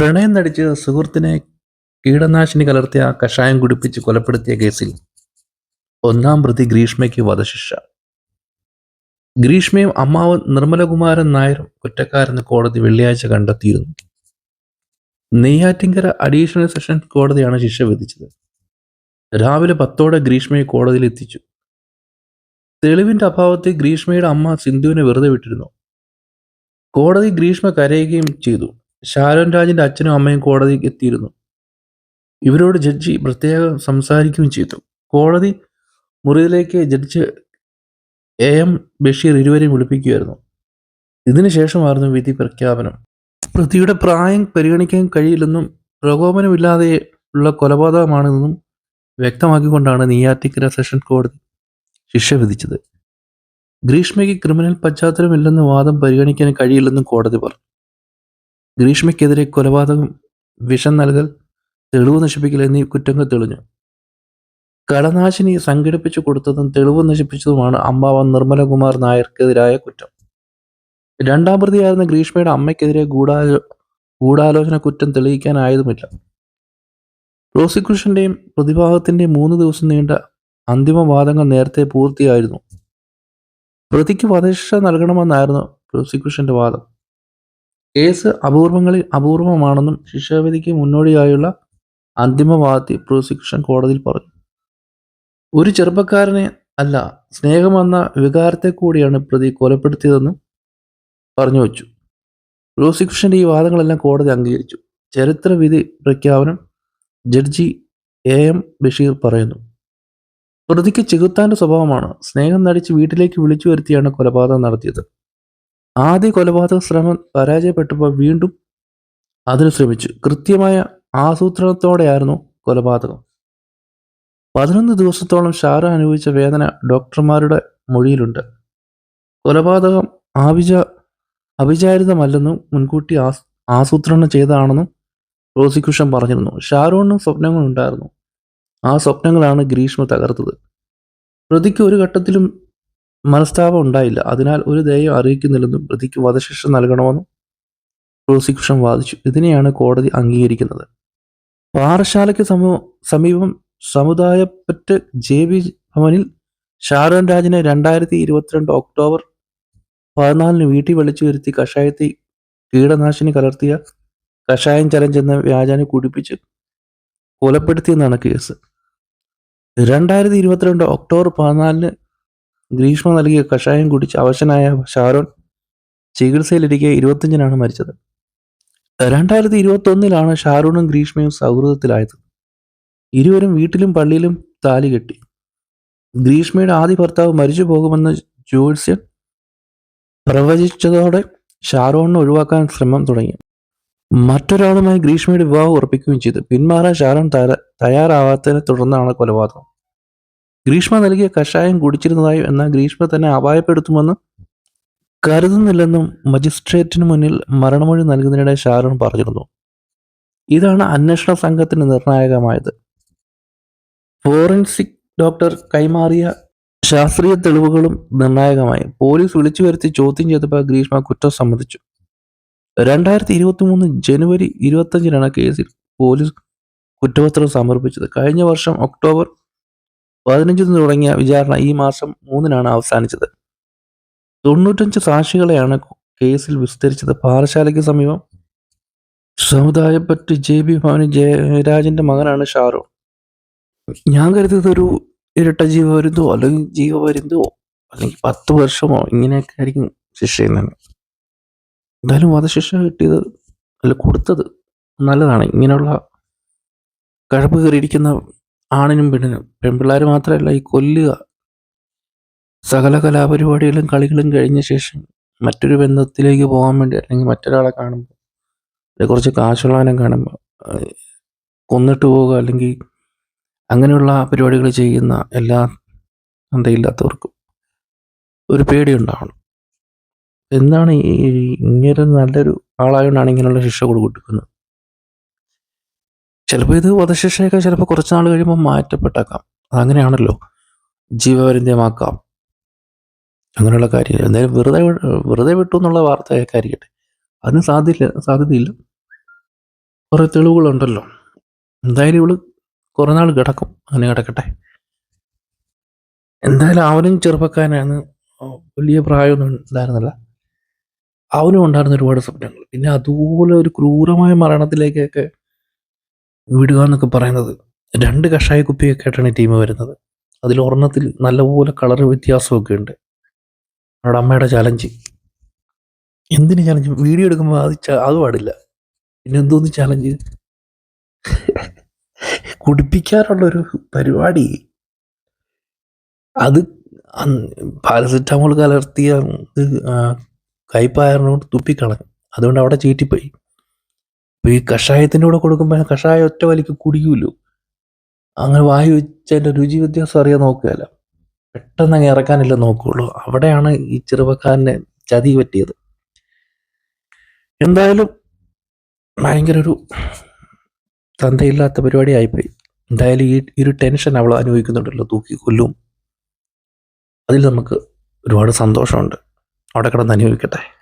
പ്രണയം നടിച്ച് സുഹൃത്തിനെ കീടനാശിനി കലർത്തിയ കഷായം കുടിപ്പിച്ച് കൊലപ്പെടുത്തിയ കേസിൽ ഒന്നാം പ്രതി ഗ്രീഷ്മയ്ക്ക് വധശിക്ഷ. ഗ്രീഷ്മയും അമ്മാവ് നിർമ്മലകുമാരൻ നായരും കുറ്റക്കാരെന്ന് കോടതി വെള്ളിയാഴ്ച കണ്ടെത്തിയിരുന്നു. നെയ്യാറ്റിങ്കര അഡീഷണൽ സെഷൻ കോടതിയാണ് ശിക്ഷ വിധിച്ചത്. രാവിലെ പത്തോടെ ഗ്രീഷ്മയെ കോടതിയിൽ എത്തിച്ചു. തെളിവിന്റെ അഭാവത്തിൽ ഗ്രീഷ്മയുടെ അമ്മ സിന്ധുവിനെ വെറുതെ വിട്ടിരുന്നു. കോടതി ഗ്രീഷ്മ കരയുകയും ചെയ്തു. ഷാരോൻ രാജിന്റെ അച്ഛനും അമ്മയും കോടതിയിൽ എത്തിയിരുന്നു. ഇവരോട് ജഡ്ജി പ്രത്യേകം സംസാരിക്കുകയും ചെയ്തു. കോടതി മുറിയിലേക്ക് ജഡ്ജ് എ എം ബഷീർ ഇരുവരെയും വിളിപ്പിക്കുകയായിരുന്നു. ഇതിനുശേഷമായിരുന്നു വിധി പ്രഖ്യാപനം. പ്രതിയുടെ പ്രായം പരിഗണിക്കാൻ കഴിയില്ലെന്നും പ്രകോപനമില്ലാതെ ഉള്ള കൊലപാതകമാണെന്നും വ്യക്തമാക്കിക്കൊണ്ടാണ് നെയ്യാറ്റിക്കര സെഷൻ കോടതി ശിക്ഷ വിധിച്ചത്. ഗ്രീഷ്മയ്ക്ക് ക്രിമിനൽ പശ്ചാത്തലമില്ലെന്ന് വാദം പരിഗണിക്കാൻ കഴിയില്ലെന്നും കോടതി പറഞ്ഞു. ഗ്രീഷ്മയ്ക്കെതിരെ കൊലപാതകം വിഷം നൽകൽ തെളിവ് നശിപ്പിക്കൽ എന്നീ കുറ്റങ്ങൾ തെളിഞ്ഞു. കടനാശിനി സംഘടിപ്പിച്ചു കൊടുത്തതും തെളിവ് നശിപ്പിച്ചതുമാണ് അമ്മാവൻ നിർമ്മലകുമാർ നായർക്കെതിരായ കുറ്റം. രണ്ടാം പ്രതിയായിരുന്ന ഗ്രീഷ്മയുടെ അമ്മയ്ക്കെതിരെ ഗൂഢാലോ ഗൂഢാലോചന കുറ്റം തെളിയിക്കാനായതുമില്ല. പ്രോസിക്യൂഷന്റെയും പ്രതിഭാഗത്തിന്റെയും മൂന്ന് ദിവസം നീണ്ട അന്തിമ വാദങ്ങൾ നേരത്തെ പൂർത്തിയായിരുന്നു. പ്രതിക്ക് വധശിക്ഷ നൽകണമെന്നായിരുന്നു പ്രോസിക്യൂഷന്റെ വാദം. കേസ് അപൂർവങ്ങളിൽ അപൂർവമാണെന്നും ശിക്ഷാവിധിക്ക് മുന്നോടിയായുള്ള അന്തിമവാദത്തിൽ പ്രോസിക്യൂഷൻ കോടതിയിൽ പറഞ്ഞു. ഒരു ചെറുപ്പക്കാരനെ അല്ല സ്നേഹമെന്ന വികാരത്തെ കൂടിയാണ് പ്രതി കൊലപ്പെടുത്തിയതെന്നും പറഞ്ഞു വച്ചു. പ്രോസിക്യൂഷന്റെ ഈ വാദങ്ങളെല്ലാം കോടതി അംഗീകരിച്ചു. ചരിത്രവിധി പ്രഖ്യാപനം ജഡ്ജി എ എം ബഷീർ പറയുന്നു. പ്രതിക്ക് ചെകുത്താന്റെ സ്വഭാവമാണ്. സ്നേഹം നടിച്ച് വീട്ടിലേക്ക് വിളിച്ചു വരുത്തിയാണ് കൊലപാതകം നടത്തിയത്. ആദ്യ കൊലപാതക ശ്രമം പരാജയപ്പെട്ടപ്പോൾ വീണ്ടും അതിന് ശ്രമിച്ചു. കൃത്യമായ ആസൂത്രണത്തോടെയായിരുന്നു കൊലപാതകം. പതിനൊന്ന് ദിവസത്തോളം ഷാര അനുഭവിച്ച വേദന ഡോക്ടർമാരുടെ മൊഴിയിലുണ്ട്. കൊലപാതകം ആവിച അവിചാരിതമല്ലെന്നും മുൻകൂട്ടി ആസ് ആസൂത്രണം ചെയ്തതാണെന്നും പ്രോസിക്യൂഷൻ പറഞ്ഞിരുന്നു. ഷാരൂണിനും സ്വപ്നങ്ങളുണ്ടായിരുന്നു. ആ സ്വപ്നങ്ങളാണ് ഗ്രീഷ്മ തകർത്തത്. പ്രതിക്ക് ഒരു ഘട്ടത്തിലും മനസ്താപം ഉണ്ടായില്ല. അതിനാൽ ഒരു ദയം അറിയിക്കുന്നില്ലെന്നും പ്രതിക്ക് വധശിക്ഷ നൽകണമെന്നും പ്രോസിക്യൂഷൻ വാദിച്ചു. ഇതിനെയാണ് കോടതി അംഗീകരിക്കുന്നത്. പാറശാലയ്ക്ക് സമൂ സമീപം സമുദായപ്പറ്റ് ജെ ബി ഭവനിൽ ഷാരോൺ രാജിനെ രണ്ടായിരത്തി ഇരുപത്തിരണ്ട് ഒക്ടോബർ പതിനാലിന് വീട്ടിൽ വിളിച്ചു വരുത്തി കഷായത്തിൽ കീടനാശിനി കലർത്തിയ കഷായം ചലഞ്ച് എന്ന വ്യാജാനെ കുടിപ്പിച്ച് കൊലപ്പെടുത്തിയെന്നാണ് കേസ്. രണ്ടായിരത്തി ഇരുപത്തിരണ്ട് ഒക്ടോബർ പതിനാലിന് ഗ്രീഷ്മ നൽകിയ കഷായം കുടിച്ച് അവശനായ ഷാരോൺ ചികിത്സയിലിരിക്കെ ഇരുപത്തിയഞ്ചിനാണ് മരിച്ചത്. രണ്ടായിരത്തി ഇരുപത്തി ഒന്നിലാണ് ഷാരൂണും ഗ്രീഷ്മയും സൗഹൃദത്തിലായത്. ഇരുവരും വീട്ടിലും പള്ളിയിലും താലി കെട്ടി. ഗ്രീഷ്മയുടെ ആദ്യ ഭർത്താവ് മരിച്ചു പോകുമെന്ന് ജ്യോത്സ്യൻ പ്രവചിച്ചതോടെ ഷാരോണിനെ ഒഴിവാക്കാൻ ശ്രമം തുടങ്ങി. മറ്റൊരാളുമായി ഗ്രീഷ്മയുടെ വിവാഹം ഉറപ്പിക്കുകയും ചെയ്തു. പിന്മാറാൻ ഷാരോൺ തയ്യാ- തയ്യാറാവാത്തതിനെ തുടർന്നാണ് കൊലപാതകം. ഗ്രീഷ്മ നൽകിയ കഷായം കുടിച്ചിരുന്നതായും എന്നാൽ ഗ്രീഷ്മ തന്നെ അപായപ്പെടുത്തുമെന്ന് കരുതുന്നില്ലെന്നും മജിസ്ട്രേറ്റിന് മുന്നിൽ മരണമൊഴി നൽകുന്നതിനിടെ ഷാരോൺ പറഞ്ഞിരുന്നു. ഇതാണ് അന്വേഷണ സംഘത്തിന് നിർണായകമായത്. ഫോറൻസിക് ഡോക്ടർ കൈമാറിയ ശാസ്ത്രീയ തെളിവുകളും നിർണായകമായി. പോലീസ് വിളിച്ചു വരുത്തി ചോദ്യം ചെയ്തപ്പോൾ ഗ്രീഷ്മ കുറ്റം സമ്മതിച്ചു. രണ്ടായിരത്തി ഇരുപത്തി മൂന്ന് ജനുവരി ഇരുപത്തഞ്ചിനാണ് കേസിൽ പോലീസ് കുറ്റപത്രം സമർപ്പിച്ചത്. കഴിഞ്ഞ വർഷം ഒക്ടോബർ പതിനഞ്ചിന് തുടങ്ങിയ വിചാരണ ഈ മാസം മൂന്നിനാണ് അവസാനിച്ചത്. തൊണ്ണൂറ്റഞ്ച് സാക്ഷികളെയാണ് കേസിൽ വിസ്തരിച്ചത്. പാറശാലയ്ക്ക് സമീപം സമുദായപ്പറ്റ് ജെ ബി ഭവന് ജയരാജന്റെ മകനാണ് ഷാറു ഞാൻ കരുതിയത് ഒരു ഇരട്ട ജീവപരുന്തോ അല്ലെങ്കിൽ ജീവപരുന്തോ അല്ലെങ്കിൽ പത്ത് വർഷമോ ഇങ്ങനെയൊക്കെ ആയിരിക്കും ശിക്ഷ ചെയ്യുന്നത് എന്തായാലും വധശിക്ഷ കിട്ടിയത് അല്ല കൊടുത്തത് നല്ലതാണ്. ഇങ്ങനെയുള്ള കഴപ്പ് കയറിയിരിക്കുന്ന ആണിനും പെണ്ണിനും പെൺപിള്ളേർ മാത്രമല്ല ഈ കൊല്ലുക. സകല കലാപരിപാടികളും കളികളും കഴിഞ്ഞ ശേഷം മറ്റൊരു ബന്ധത്തിലേക്ക് പോകാൻ വേണ്ടി അല്ലെങ്കിൽ മറ്റൊരാളെ കാണുമ്പോൾ അല്ലെങ്കിൽ കുറച്ച് കാശുള്ളവനെ കാണുമ്പോൾ കൊന്നിട്ട് പോവുക അല്ലെങ്കിൽ അങ്ങനെയുള്ള പരിപാടികൾ ചെയ്യുന്ന എല്ലാ അന്തയില്ലാത്തവർക്കും ഒരു പേടി പേടിയുണ്ടാവണം. എന്താണ് ഈ ഇങ്ങനെ നല്ലൊരു ആളായതുകൊണ്ടാണ് ഇങ്ങനെയുള്ള ശിക്ഷ കൊടുക്കുന്നത്? ചിലപ്പോൾ ഇത് വധശിക്ഷയൊക്കെ ചിലപ്പോൾ കുറച്ച് നാൾ കഴിയുമ്പോൾ മാറ്റപ്പെട്ടേക്കാം. അതങ്ങനെയാണല്ലോ. ജീവപര്യന്തമാക്കാം. അങ്ങനെയുള്ള കാര്യം എന്തായാലും വെറുതെ വെറുതെ വിട്ടു എന്നുള്ള വാർത്ത ആയിരിക്കട്ടെ. അതിന് സാധ്യത സാധ്യതയില്ല. കുറേ തെളിവുകളുണ്ടല്ലോ. എന്തായാലും ഇവൾ കുറേ നാൾ കിടക്കും. അങ്ങനെ കിടക്കട്ടെ. എന്തായാലും അവനും ചെറുപ്പക്കാരനാണ്. വലിയ പ്രായമൊന്നും ഉണ്ടായിരുന്നില്ല. അവനും ഉണ്ടായിരുന്ന ഒരുപാട് സ്വപ്നങ്ങൾ. പിന്നെ അതുപോലെ ഒരു ക്രൂരമായ മരണത്തിലേക്കൊക്കെ വിടുക എന്നൊക്കെ പറയുന്നത് രണ്ട് കഷായ കുപ്പിയൊക്കെ ആയിട്ടാണ് ടീം വരുന്നത്. അതിൽ ഒരെണ്ണത്തിൽ നല്ലപോലെ കളർ വ്യത്യാസമൊക്കെ ഉണ്ട്. അവിടെ അമ്മയുടെ ചലഞ്ച് എന്തിന് ചലഞ്ച് വീഡിയോ എടുക്കുമ്പോൾ അത് അത് പാടില്ല. പിന്നെ എന്തോന്ന് ചലഞ്ച് കുടിപ്പിക്കാനുള്ളൊരു പരിപാടി. അത് പാരസെറ്റാമോൾ കലർത്തിയ കൈപ്പായറിനോട് തുപ്പിക്കളഞ്ഞു. അതുകൊണ്ട് അവിടെ ചീറ്റിപ്പോയി. അപ്പൊ ഈ കഷായത്തിന്റെ കൂടെ കൊടുക്കുമ്പോൾ കഷായം ഒറ്റ വലിക്ക് കുടിക്കൂലോ? അങ്ങനെ വായു വെച്ചതിന്റെ രുചി വ്യത്യാസം അറിയാൻ നോക്കുകയല്ല. പെട്ടെന്ന് അങ്ങ് ഇറക്കാനില്ല നോക്കുകയുള്ളൂ. അവിടെയാണ് ഈ ചെറുപ്പക്കാരനെ ചതി പറ്റിയത്. എന്തായാലും ഭയങ്കര ഒരു തന്തയില്ലാത്ത പരിപാടി ആയിപ്പോയി. എന്തായാലും ഈ ഒരു ടെൻഷൻ അവൾ അനുഭവിക്കുന്നുണ്ടല്ലോ തൂക്കി കൊല്ലും. അതിൽ നമുക്ക് ഒരുപാട് സന്തോഷമുണ്ട്. അവിടെ കിടന്ന് അനുഭവിക്കട്ടെ.